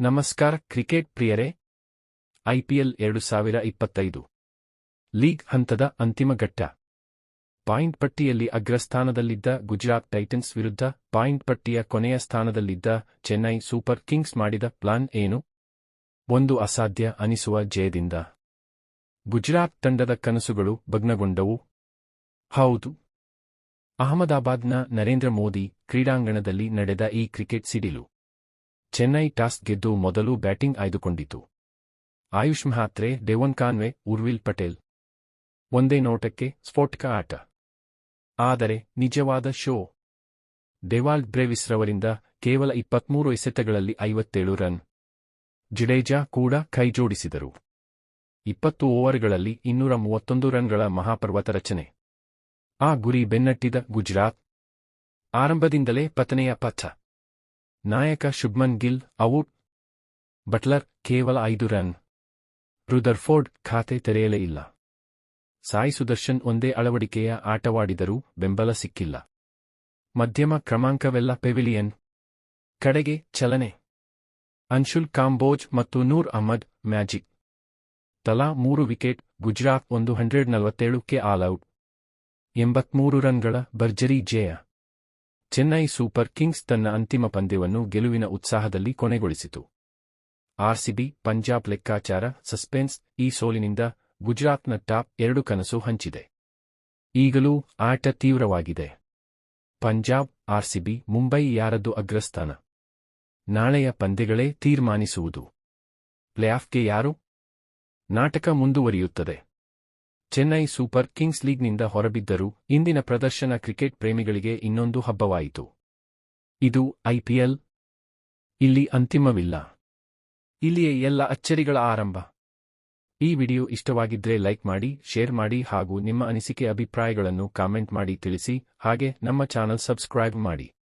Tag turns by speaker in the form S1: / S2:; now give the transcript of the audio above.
S1: ನಮಸ್ಕಾರ ಕ್ರಿಕೆಟ್ ಪ್ರಿಯರೇ. ಐಪಿಎಲ್ ಎರಡು ಸಾವಿರ ಇಪ್ಪತ್ತೈದು ಲೀಗ್ ಹಂತದ ಅಂತಿಮ ಘಟ್ಟ. ಪಾಯಿಂಟ್ ಪಟ್ಟಿಯಲ್ಲಿ ಅಗ್ರಸ್ಥಾನದಲ್ಲಿದ್ದ ಗುಜರಾತ್ ಟೈಟನ್ಸ್ ವಿರುದ್ಧ ಪಾಯಿಂಟ್ ಪಟ್ಟಿಯ ಕೊನೆಯ ಸ್ಥಾನದಲ್ಲಿದ್ದ ಚೆನ್ನೈ ಸೂಪರ್ ಕಿಂಗ್ಸ್ ಮಾಡಿದ ಪ್ಲಾನ್ ಏನು? ಒಂದು ಅಸಾಧ್ಯ ಅನಿಸುವ ಜಯದಿಂದ. ಗುಜರಾತ್ ತಂಡದ ಕನಸುಗಳು ಭಗ್ನಗೊಂಡವು. ಹೌದು. ಅಹಮದಾಬಾದ್ನ ನರೇಂದ್ರ ಮೋದಿ ಕ್ರೀಡಾಂಗಣದಲ್ಲಿ ನಡೆದ ಈ ಕ್ರಿಕೆಟ್ ಸಿಡಿಲು. ಚೆನ್ನೈ ಟಾಸ್ ಗೆದ್ದು ಮೊದಲು batting ಆಯ್ದುಕೊಂಡಿತು. Ayush Mhatre, Devon Conway, Urvil Patel. ಒಂದೇ ನೋಟಕ್ಕೆ ಸ್ಫೋಟಕ ಆಟ. ಆದರೆ ನಿಜವಾದ ಶೋ. ಡೆವಾಲ್ಡ್ ಬ್ರೇವಿಸ್ರವರಿಂದ ಕೇವಲ ಇಪ್ಪತ್ಮೂರು ಎಸೆತಗಳಲ್ಲಿ ಐವತ್ತೇಳು ರನ್. ಜಿಡೇಜಾ ಕೂಡ ಕೈಜೋಡಿಸಿದರು ಇಪ್ಪತ್ತು ಓವರ್ಗಳಲ್ಲಿ ಇನ್ನೂರ ಮೂವತ್ತೊಂದು ರನ್ಗಳ ಮಹಾಪರ್ವತ ರಚನೆ. ಆ ಗುರಿ ಬೆನ್ನಟ್ಟಿದ ಗುಜರಾತ್. ಆರಂಭದಿಂದಲೇ ಪತನೆಯ ಪಥ. ನಾಯಕ ಶುಭ್ಮನ್ ಗಿಲ್, ಔಟ್. ಬಟ್ಲರ್, ಕೇವಲ ಐದು ರನ್. ರುದರ್ಫೋರ್ಡ್ ಖಾತೆ ತೆರೆಯಲೇ ಇಲ್ಲ. ಸಾಯಿ ಸುದರ್ಶನ್ ಒಂದೇ ಅಳವಡಿಕೆಯ ಆಟವಾಡಿದರೂ ಬೆಂಬಲ ಸಿಕ್ಕಿಲ್ಲ. ಮಧ್ಯಮ ಕ್ರಮಾಂಕವೆಲ್ಲ ಪೆವಿಲಿಯನ್. ಕಡೆಗೆ ಚಲನೆ. ಅನ್ಶುಲ್ ಕಾಂಬೋಜ್ ಮತ್ತು ನೂರ್ ಅಹ್ಮದ್, ಮ್ಯಾಜಿಕ್. ತಲಾ ಮೂರು ವಿಕೆಟ್, ಗುಜರಾತ್ ಒಂದು ಹಂಡ್ರೆಡ್ ನಲವತ್ತೇಳಕ್ಕೆ ಆಲ್ಔಟ್ ಎಂಬತ್ಮೂರು ರನ್ಗಳ ಭರ್ಜರಿ ಜಯ. ಚೆನ್ನೈ ಸೂಪರ್ ಕಿಂಗ್ಸ್ ತನ್ನ ಅಂತಿಮ ಪಂದ್ಯವನ್ನು ಗೆಲುವಿನ ಉತ್ಸಾಹದಲ್ಲಿ ಕೊನೆಗೊಳಿಸಿತು. ಆರ್ಸಿಬಿ, ಪಂಜಾಬ್ ಲೆಕ್ಕಾಚಾರ, ಸಸ್ಪೆನ್ಸ್, ಈ ಸೋಲಿನಿಂದ ಗುಜರಾತ್ನ ಟಾಪ್ ಎರಡು ಕನಸು ಹಂಚಿದೆ. ಈಗಲೂ ಆಟ ತೀವ್ರವಾಗಿದೆ. ಪಂಜಾಬ್, ಆರ್ಸಿಬಿ, ಮುಂಬೈ ಯಾರದ್ದು ಅಗ್ರಸ್ಥಾನ? ನಾಳೆಯ ಪಂದ್ಯಗಳೇ ತೀರ್ಮಾನಿಸುವುದು. ಪ್ಲೇಆಫ್ಗೆ ಯಾರು? ನಾಟಕ ಮುಂದುವರಿಯುತ್ತದೆ. ಚೆನ್ನೈ ಸೂಪರ್ ಕಿಂಗ್ಸ್ ಲೀಗ್ನಿಂದ ಹೊರಬಿದ್ದರೂ ಇಂದಿನ ಪ್ರದರ್ಶನ ಕ್ರಿಕೆಟ್ ಪ್ರೇಮಿಗಳಿಗೆ ಇನ್ನೊಂದು ಹಬ್ಬವಾಯಿತು. ಇದು ಐಪಿಎಲ್ ಇಲ್ಲಿ ಅಂತಿಮವಿಲ್ಲ. ಇಲ್ಲಿಯೇ ಎಲ್ಲ ಅಚ್ಚರಿಗಳ ಆರಂಭ. ಈ ವಿಡಿಯೋ ಇಷ್ಟವಾಗಿದ್ರೆ ಲೈಕ್ ಮಾಡಿ, ಶೇರ್ ಮಾಡಿ ಹಾಗೂ ನಿಮ್ಮ ಅನಿಸಿಕೆ ಅಭಿಪ್ರಾಯಗಳನ್ನು ಕಾಮೆಂಟ್ ಮಾಡಿ ತಿಳಿಸಿ, ಹಾಗೆ ನಮ್ಮ ಚಾನಲ್ ಸಬ್ಸ್ಕ್ರೈಬ್ ಮಾಡಿ.